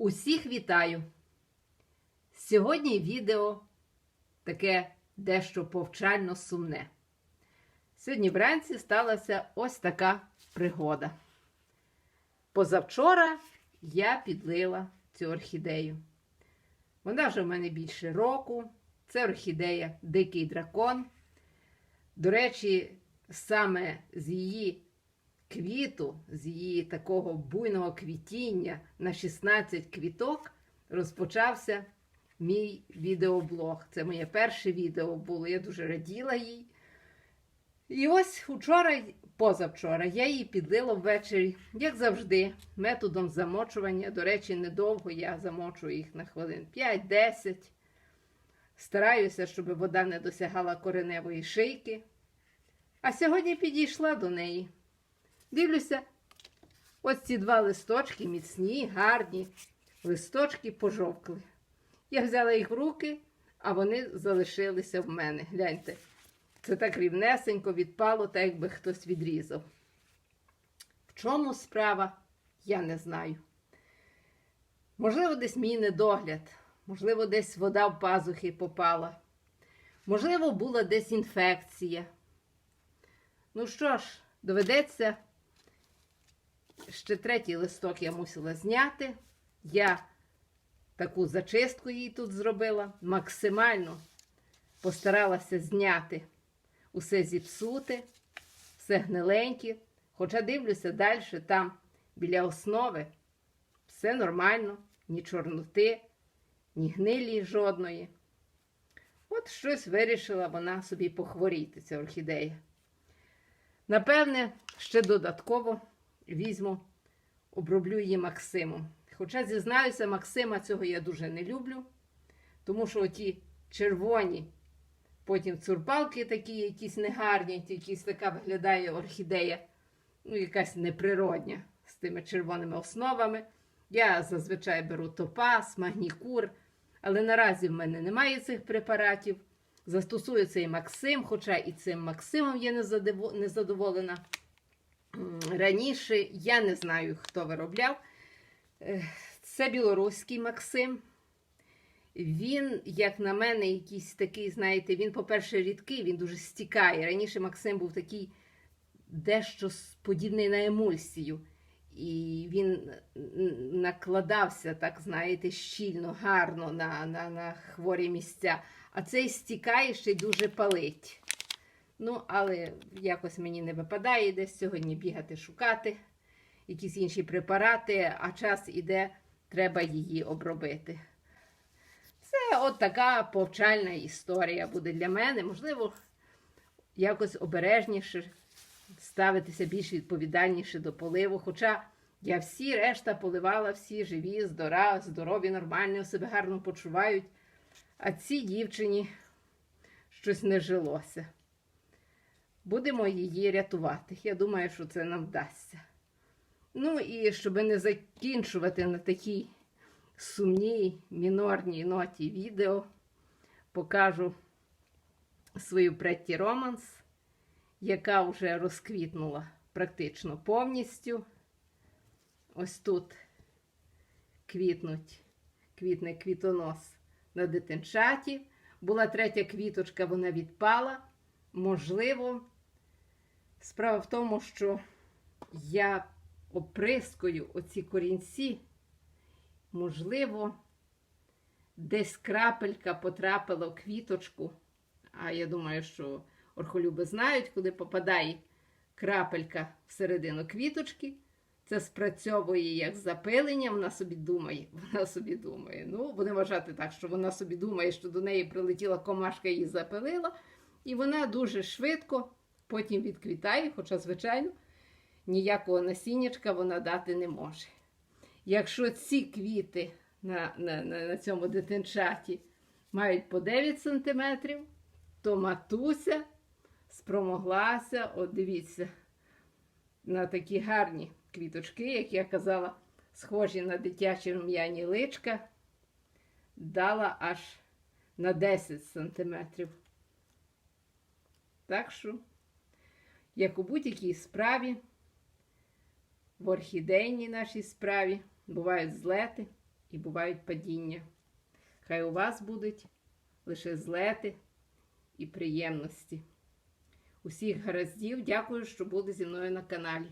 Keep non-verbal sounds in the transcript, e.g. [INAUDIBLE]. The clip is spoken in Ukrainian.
Усіх вітаю! Сьогодні відео таке дещо повчально сумне. Сьогодні вранці сталася ось така пригода. Позавчора я підлила цю орхідею. Вона вже в мене більше року. Це орхідея Дикий дракон. До речі, саме з її квіту, з її такого буйного квітіння на 16 квіток розпочався мій відеоблог. Це моє перше відео було. Я дуже раділа їй. І ось учора, позавчора, я її підлила ввечері, як завжди, методом замочування. До речі, недовго я замочую їх на хвилин 5-10. Стараюся, щоб вода не досягала кореневої шийки. А сьогодні підійшла до неї. Дивлюся, ось ці два листочки міцні, гарні. Листочки пожовкли. Я взяла їх в руки, а вони залишилися в мене. Гляньте, це так рівнесенько відпало, так якби хтось відрізав. В чому справа, я не знаю. Можливо, десь мій недогляд, можливо, десь вода в пазухи попала, можливо, була десь інфекція. Ну що ж, доведеться ще третій листок я мусила зняти. Я таку зачистку їй тут зробила. Максимально постаралася зняти усе зіпсути, все гниленьке. Хоча дивлюся далі, там біля основи все нормально, ні чорноти, ні гнилі жодної. От щось вирішила вона собі похворіти, ця орхідея. Напевне, ще додатково візьму, оброблю її Максимом. Хоча, зізнаюся, Максима цього я дуже не люблю, тому що оті червоні, потім цурпалки такі, якісь негарні, якісь така виглядає орхідея, ну, якась неприродня з тими червоними основами. Я зазвичай беру топаз, магнікур, але наразі в мене немає цих препаратів. Застосую цей Максим, хоча і цим Максимом я не задоволена. Раніше я не знаю, хто виробляв. Це білоруський Максим. Він, як на мене, якийсь такий, знаєте, він, по-перше, рідкий, він дуже стікає. Раніше Максим був такий дещо подібний на емульсію. І він накладався, так, знаєте, щільно, гарно на, на, на хворі місця. А цей стікає ще й дуже палить. Ну, але якось мені не випадає десь сьогодні бігати, шукати якісь інші препарати, а час іде, треба її обробити. Це от така повчальна історія буде для мене. Можливо, якось обережніше ставитися більш відповідальніше до поливу. Хоча я всі решта поливала, всі живі, здорові, нормальні, себе гарно почувають. А цій дівчині щось не жилося. Будемо її рятувати. Я думаю, що це нам вдасться. Ну і щоб не закінчувати на такій сумній мінорній ноті відео, покажу свою Претті Романс, яка вже розквітнула практично повністю. Ось тут квітнуть, квітне квітонос на дитинчаті. Була третя квіточка, вона відпала. Можливо, справа в тому, що я оприскую оці корінці, можливо, десь крапелька потрапила в квіточку. А я думаю, що орхолюби знають, коли попадає крапелька всередину квіточки. Це спрацьовує як запилення, вона собі думає. [LAUGHS] Вона собі думає. Ну, будемо вважати так, що вона собі думає, що до неї прилетіла комашка і її запилила. І вона дуже швидко потім відквітає, хоча, звичайно, ніякого насіннячка вона дати не може. Якщо ці квіти на на, на, на цьому дитинчаті мають по 9 см, то матуся спромоглася, от дивіться, на такі гарні квіточки, як я казала, схожі на дитячі рум'яні личка, дала аж на 10 сантиметрів. Так що, як у будь-якій справі, в орхідейній нашій справі бувають злети, і бувають падіння. Хай у вас будуть лише злети і приємності. Усіх гараздів, дякую, що були зі мною на каналі.